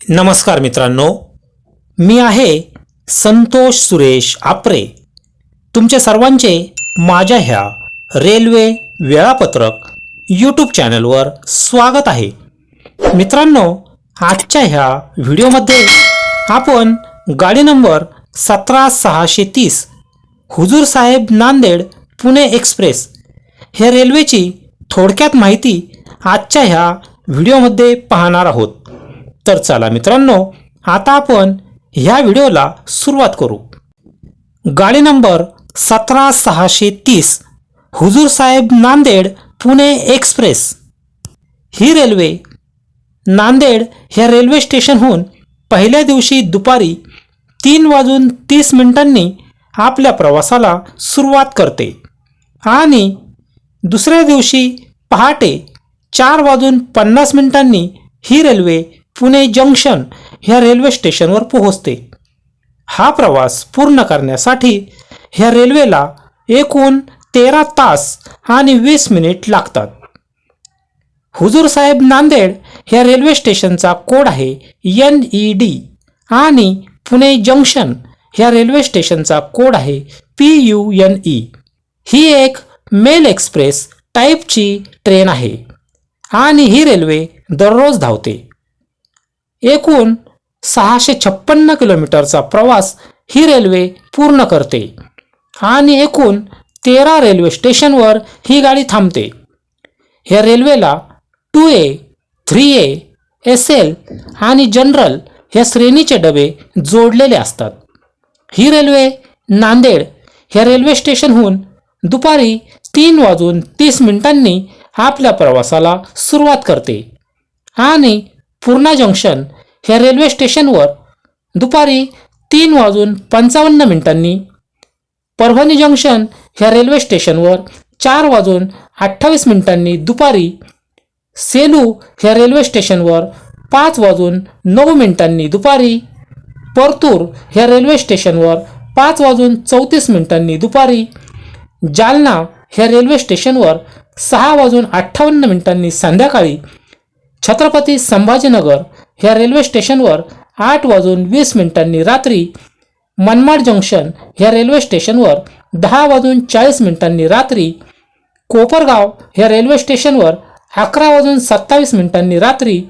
नमस्कार मित्रांनो मी आहे संतोष सुरेश आपरे. तुमच्या सर्वांचे माझ्या ह्या रेल्वे वेळापत्रक यूट्यूब चॅनलवर स्वागत आहे. मित्रांनो आजच्या ह्या व्हिडिओमध्ये आपण गाडी नंबर सतरा सहाशे तीस हुजूर साहेब नांदेड पुणे एक्सप्रेस ह्या रेल्वेची थोडक्यात माहिती आजच्या ह्या व्हिडिओमध्ये पाहणार आहोत. तर चला मित्रांनो आता आपण ह्या व्हिडिओला सुरुवात करू. गाडी नंबर सतरा सहाशे तीस हुजूर साहेब नांदेड पुणे एक्सप्रेस. ही रेल्वे नांदेड ह्या रेल्वे स्टेशनहून पहिल्या दिवशी दुपारी तीन वाजून तीस मिनिटांनी आपल्या प्रवासाला सुरुवात करते आणि दुसऱ्या दिवशी पहाटे चार वाजून पन्नास मिनिटांनी ही रेल्वे पुणे जंक्शन ह्या रेल्वे स्टेशनवर पोहोचते. हा प्रवास पूर्ण करण्यासाठी ह्या रेल्वेला एकूण तेरा तास आणि वीस मिनिट लागतात. हुजूर साहेब नांदेड ह्या रेल्वे स्टेशनचा कोड आहे एन ई डी आणि पुणे जंक्शन ह्या रेल्वे स्टेशनचा कोड आहे पी यू एन ई ही एक मेल एक्सप्रेस टाईपची ट्रेन आहे आणि ही रेल्वे दररोज धावते. एकूण सहाशे छप्पन्न किलोमीटरचा प्रवास ही रेल्वे पूर्ण करते. आणि एकूण तेरा रेल्वे स्टेशनवर ही गाडी थांबते. ह्या रेल्वेला two A three A S L आणि जनरल ह्या श्रेणीचे डबे जोडलेले असतात. ही रेल्वे नांदेड ह्या रेल्वे स्टेशनहून दुपारी तीन वाजून तीस मिनिटांनी आपल्या प्रवासाला सुरुवात करते. आणि पूर्णा जंक्शन ह्या रेल्वे स्टेशनवर दुपारी तीन वाजून पंचावन्न मिनिटांनी. परभणी जंक्शन ह्या रेल्वे स्टेशनवर चार वाजून अठ्ठावीस मिनिटांनी दुपारी. सेलू ह्या रेल्वे स्टेशनवर पाच वाजून नऊ मिनिटांनी दुपारी. परतूर ह्या रेल्वे स्टेशनवर पाच वाजून चौतीस मिनिटांनी दुपारी. जालना ह्या रेल्वे स्टेशनवर सहा वाजून अठ्ठावन्न मिनिटांनी संध्याकाळी. छत्रपती संभाजीनगर ह्या रेल्वे स्टेशनवर आठ वाजून वीस मिनिटांनी रात्री मनमाड जंक्शन ह्या रेल्वे स्टेशनवर दहा वाजून चाळीस मिनिटांनी रात्री कोपरगाव ह्या रेल्वे स्टेशनवर अकरा वाजून सत्तावीस मिनिटांनी रात्री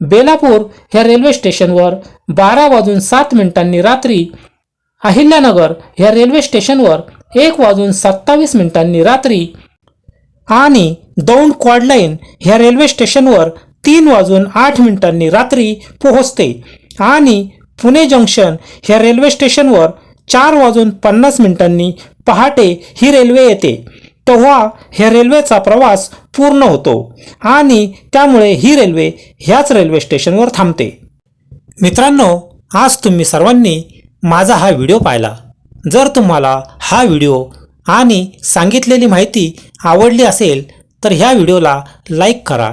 बेलापूर ह्या रेल्वे स्टेशनवर बारा वाजून सात मिनिटांनी रात्री अहिल्यानगर ह्या रेल्वे स्टेशनवर एक वाजून सत्तावीस मिनिटांनी रात्री आणि दौंड क्वाडलाईन ह्या रेल्वे स्टेशनवर तीन वाजून आठ मिनिटांनी रात्री पोहोचते. आणि पुणे जंक्शन ह्या रेल्वे स्टेशनवर चार वाजून पन्नास मिनिटांनी पहाटे ही रेल्वे येते. तेव्हा ह्या रेल्वेचा प्रवास पूर्ण होतो आणि त्यामुळे ही रेल्वे ह्याच रेल्वे स्टेशनवर थांबते. मित्रांनो आज तुम्ही सर्वांनी माझा हा व्हिडिओ पाहिला. जर तुम्हाला हा व्हिडिओ आणि सांगितलेली माहिती आवडली असेल तर ह्या व्हिडिओला लाईक करा